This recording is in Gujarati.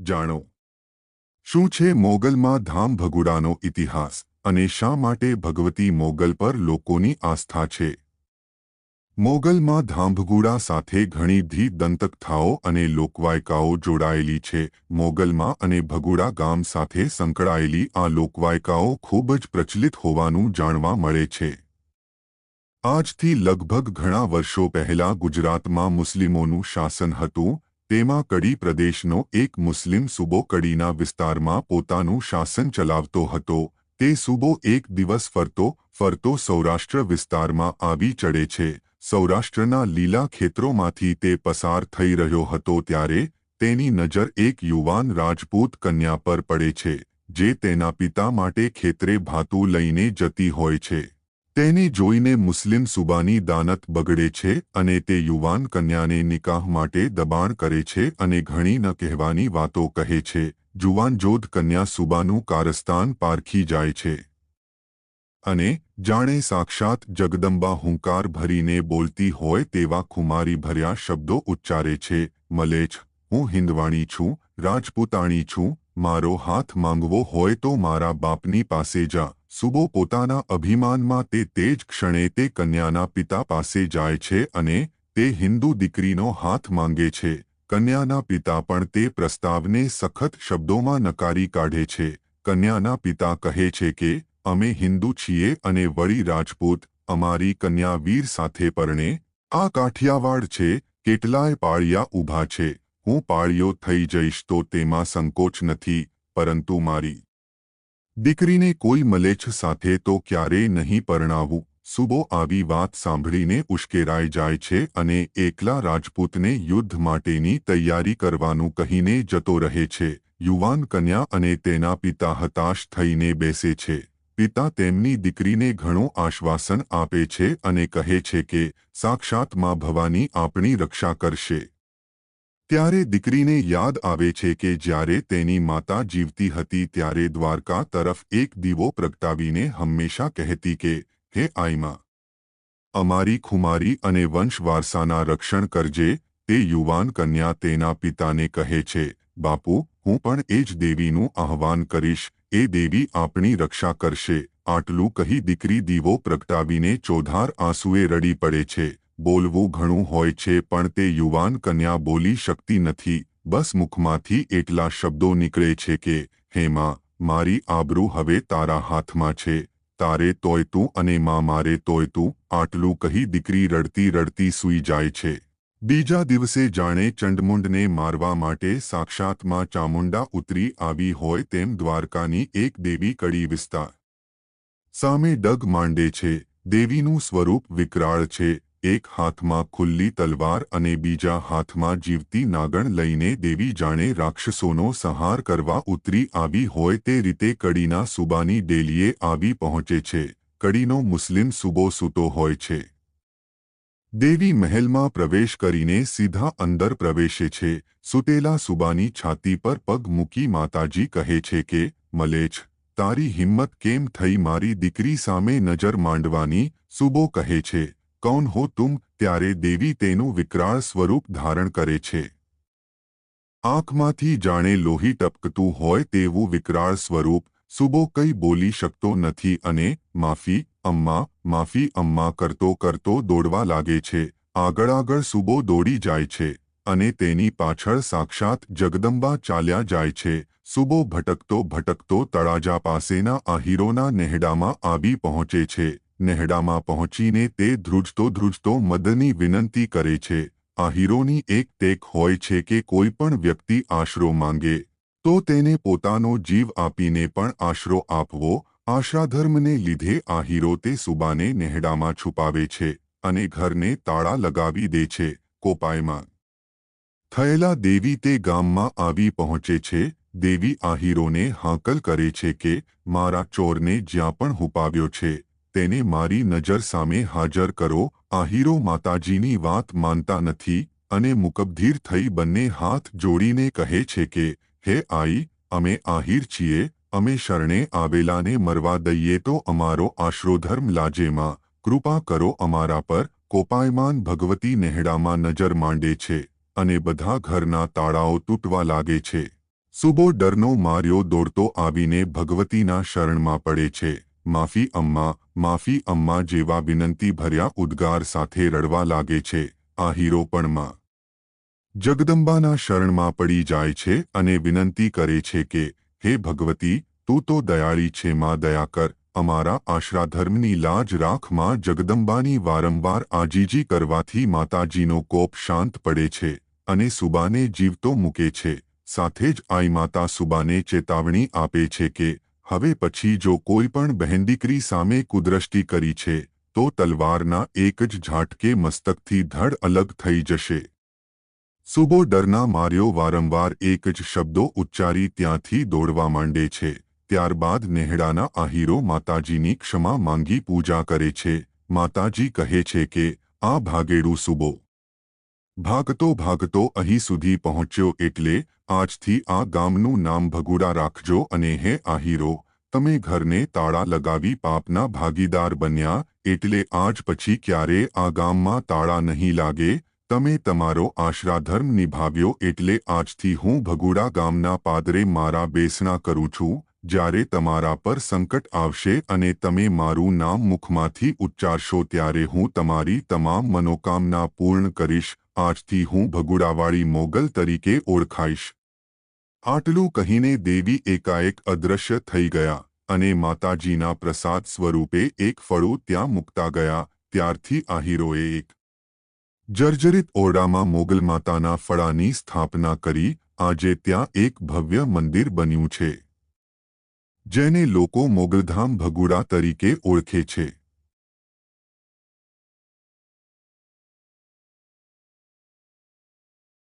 જાણો. શું છે મોગલમાં ધામ ભગુડાનો ઇતિહાસ અને શા માટે ભગવતી મોગલ પર લોકોની આસ્થા છે? મોગલમાં ધાંભગુડા સાથે ઘણી ધી દંતકથાઓ અને લોકવાયકાઓ જોડાયેલી છે. મોગલમાં અને ભગુડા ગામ સાથે સંકળાયેલી આ લોકવાયકાઓ ખૂબ જ પ્રચલિત હોવાનું જાણવા મળે છે. આજથી લગભગ ઘણા વર્ષો પહેલા ગુજરાતમાં મુસ્લિમોનું શાસન હતું તેમાં કડી પ્રદેશનો એક મુસ્લિમ સુબો કડીના વિસ્તારમાં પોતાનું શાસન ચલાવતો હતો. તે સુબો એક દિવસ ફરતો ફરતો સૌરાષ્ટ્ર વિસ્તારમાં આવી ચડે છે. સૌરાષ્ટ્રના લીલા ખેતરોમાંથી તે પસાર થઈ રહ્યો હતો ત્યારે તેની નજર એક યુવાન રાજપૂત કન્યા પર પડે છે, જે તેના પિતા માટે ખેતરે ભાતું લઈને જતી હોય છે. તેને જોઈને મુસ્લિમ સુબાની દાનત બગડે છે અને તે યુવાન કન્યાને નિકાહ માટે દબાણ કરે છે અને ઘણી ન કહેવાની વાતો કહે છે. જુવાન જોધ કન્યા સુબાનું કારસ્તાન પારખી જાય છે. અને જાણે સાક્ષાત જગદંબા હુંકાર ભરીને બોલતી હોય તેવા ખુમારી ભર્યા શબ્દો ઉચ્ચારે છે. મલેચ હું હિંદવાણી છું, રાજપૂતાણી છું, મારો હાથ માંગવો હોય તો મારા બાપની પાસે જા. સુબો પોતાના અભિમાનમાં તે તે જ ક્ષણે તે કન્યાના પિતા પાસે જાય છે અને તે હિન્દુ દીકરીનો હાથ માંગે છે. કન્યાના પિતા પણ તે પ્રસ્તાવને સખત શબ્દોમાં નકારી કાઢે છે. કન્યાના પિતા કહે છે કે, અમે હિન્દુ છીએ અને વળી રાજપૂત, અમારી કન્યા વીર સાથે પરણે, આ કાઠિયાવાડ છે, કેટલાય પાળિયા ઊભા છે. હું પાળિયો થઈ જઈશ તો તેમાં સંકોચ નથી, પરંતુ મારી દીકરીને કોઈ મલેચ્છ સાથે તો ક્યારેય નહીં પરણાવું. સુબો આવી વાત સાંભળીને ઉશ્કેરાઈ જાય છે અને એકલા રાજપૂતને યુદ્ધ માટેની તૈયારી કરવાનું કહીને જતો રહે છે. યુવાન કન્યા અને તેના પિતા હતાશ થઈને બેસે છે. પિતા તેમની દીકરીને ઘણું આશ્વાસન આપે છે અને કહે છે કે, સાક્ષાતમાં ભવાની આપણી રક્ષા કરશે. ત્યારે દીકરીને યાદ આવે છે કે જ્યારે તેની માતા જીવતી હતી ત્યારે દ્વારકા તરફ એક દીવો પ્રગટાવીને હંમેશા કહેતી કે, હે આઈમાં, અમારી ખુમારી અને વંશવારસાના રક્ષણ કરજે, તે યુવાન કન્યા તેના પિતાને કહે છે, બાપુ, હું પણ એ જ દેવીનું આહવાન કરીશ, એ દેવી આપણી રક્ષા કરશે આટલું કહી દીકરી દીવો પ્રગટાવીને ચોધાર આંસુએ રડી પડે છે. બોલવું ઘણું હોય છે, પણ તે યુવાન કન્યા બોલી શકતી નથી. બસ મુખમાંથી એટલા શબ્દો નીકળે છે કે હેમાં મારી આબરૂ હવે તારા હાથમાં છે. તારે તોય તું અને માં મારે તોય તું આટલું કહી દીકરી રડતી રડતી સૂઈ જાય છે. બીજા દિવસે જાણે ચંડમુંડને મારવા માટે સાક્ષાતમાં ચામુંડા ઉતરી આવી હોય તેમ દ્વારકાની એક દેવી કડી વિસ્તાર સામે ડગ માંડે છે. દેવીનું સ્વરૂપ વિકરાળ છે. એક હાથમાં ખુલ્લી તલવાર અને બીજા હાથમાં જીવતી નાગણ લઈને દેવી જાણે રાક્ષસોનો સંહાર કરવા ઉતરી આવી હોય તે રીતે કડીના સુબાની ડેલીએ આવી પહોંચે છે. કડીનો મુસ્લિમ સુબો સૂતો હોય છે. દેવી મહેલમાં પ્રવેશ કરીને સીધા અંદર પ્રવેશે છે. સુતેલા સુબાની છાતી પર પગ મૂકી માતાજી કહે છે કે મલેચ તારી હિંમત કેમ થઈ? મારી દીકરી સામે નજર માંડવાની, સુબો કહે છે. કૌન હો તુમ ત્યારે દેવી તેનું વિકરાળ સ્વરૂપ ધારણ કરે છે? આંખમાંથી જાણે લોહી ટપકતું હોય તેવું વિકરાળ સ્વરૂપ, સુબો કંઈ બોલી શકતો નથી અને માફી, અમ્મા માફી, અમ્મા કરતો કરતો દોડવા લાગે છે. આગળ આગળ સુબો દોડી જાય છે અને તેની પાછળ સાક્ષાત જગદંબા ચાલ્યા જાય છે. સુબો ભટકતો ભટકતો તળાજા પાસેના આહીરોના નેહડામાં આવી પહોંચે છે. નેહડામાં પહોંચીને તે ધ્રુજતો ધ્રુજતો મદની વિનંતી કરે છે. આહિરોની એક ટેક હોય છે કે કોઈ પણ વ્યક્તિ આશરો માંગે, તો તેને પોતાનો જીવ આપીને પણ આશરો આપવો, આશાધર્મને લીધે આ હીરો તે સુબાને નેહડામાં છુપાવે છે અને ઘરને તાળા લગાવી દે છે કોપાયમાં. થયેલા દેવી તે ગામમાં આવી પહોંચે છે, દેવી આ હીરોને હાંકલ કરે છે કે, મારા ચોરને જ્યાં પણ હુપાવ્યો છે તેને મારી નજર સામે હાજર કરો. આ હીરો માતાજીની વાત માનતા નથી અને મુકબધીર થઈ બંને હાથ જોડીને કહે છે કે, હે આઈ, અમે આહીર છીએ, અમે શરણે આવેલાને મરવા દઈએ તો અમારો આશ્રોધર્મ લાજેમાં. કૃપા કરો અમારા પર, કોપાયમાન ભગવતી નેહડામાં નજર માંડે છે અને બધા ઘરના તાળાઓ તૂટવા લાગે છે. સુબો ડરનો માર્યો દોડતો આવીને ભગવતીના શરણમાં પડે છે. માફી અમ્મા માફી અમ્મા જેવા વિનંતી ભર્યા ઉદ્ગાર સાથે રડવા લાગે છે, આ હીરો પણ માં. જગદંબાના શરણમાં પડી જાય છે અને વિનંતી કરે છે કે, હે ભગવતી, તું તો દયાળી છે માં, દયા કર, અમારા આશ્રાધર્મની લાજ રાખમાં જગદંબાની વારંવાર આજીજી કરવાથી માતાજીનો કોપ શાંત પડે છે અને સુબાને જીવતો મૂકે છે, સાથે જ આઈ માતા સુબાને ચેતાવણી આપે છે કે હવે પછી જો કોઈ પણ બહેન દીકરી સામે કુદ્રષ્ટિ કરી છે, તો તલવારના એક જ ઝાટકે મસ્તકથી ધડ અલગ થઈ જશે. સુબો ડરના માર્યો વારંવાર એક જ શબ્દો ઉચ્ચારી ત્યાંથી દોડવા માંડે છે, ત્યારબાદ નેહડાના આહીરો માતાજીની ક્ષમા માંગી પૂજા કરે છે. માતાજી કહે છે કે, આ ભાગેડું સુબો ભાગતો ભાગતો અહીં સુધી પહોંચ્યો એટલે આજથી આ ગામનું નામ ભગુડા રાખજો અને હે આહીરો, તમે ઘરને તાળા લગાવી પાપના ભાગીદાર બન્યા એટલે આજ પછી ક્યારે આ ગામમાં તાળા નહીં લાગે? તમે તમારો આશરાધર્મ નિભાવ્યો એટલે આજથી હું ભગુડા ગામના પાદરે મારા બેસણા કરું છું, જ્યારે તમારા પર સંકટ આવશે અને તમે મારું નામ મુખમાંથી ઉચ્ચારશો ત્યારે હું તમારી તમામ મનોકામના પૂર્ણ કરીશ આજથી હું ભગુડાવાળી મોગલ તરીકે ઓળખાઈશ. આટલું કહીને દેવી એકાએક અદૃશ્ય થઈ ગયા અને માતાજીના પ્રસાદ સ્વરૂપે એક ફળું ત્યાં મૂકતા ગયા, ત્યારથી આ એક જર્જરિત ઓરડામાં મોગલ માતાના ફળાની સ્થાપના કરી, આજે ત્યાં એક ભવ્ય મંદિર બન્યું છે, જેને લોકો મોગલધામ ભગુડા તરીકે ઓળખે છે.